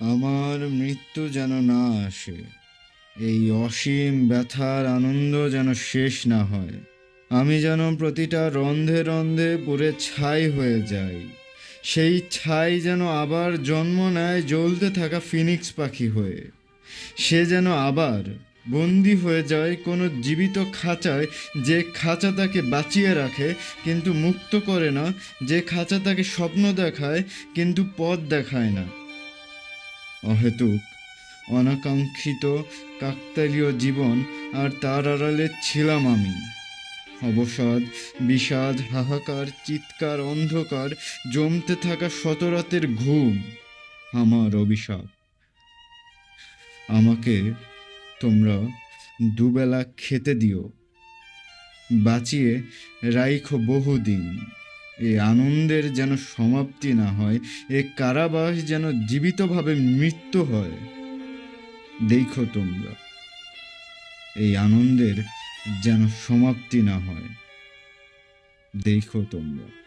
আমার মৃত্যু যেন না আসে, এই অসীম ব্যথার আনন্দ যেন শেষ না হয়। আমি যেন প্রতিটা রন্ধে রন্ধে পুরে ছাই হয়ে যাই। সেই ছাই যেন আবার জন্ম নেয় জ্বলতে থাকা ফিনিক্স পাখি হয়ে। সে যেন আবার বন্দি হয়ে যায় কোনো জীবিত খাঁচায়, যে খাঁচা তাকে বাঁচিয়ে রাখে কিন্তু মুক্ত করে না, যে খাঁচা তাকে স্বপ্ন দেখায় কিন্তু পথ দেখায় না। অহেতুক। অনাকাঙ্ক্ষিত কাকতালীয় জীবন আর তার আড়ালে ছিলাম আমি। অবসাদ, বিষাদ, হাহাকার, চিৎকার, অন্ধকার, জমতে থাকা শতরাতের ঘুম, আমার অভিশাপ। আমাকে তোমরা দুবেলা খেতে দিও। বাঁচিয়ে রাইখো বহুদিন। এ আনন্দের যেন সমাপ্তি না হয়, এ কারাবাস যেন জীবিতভাবে মৃত্যু হয়। দেখো তোমরা, এই আনন্দের যেন সমাপ্তি না হয়। দেখো তোমরা।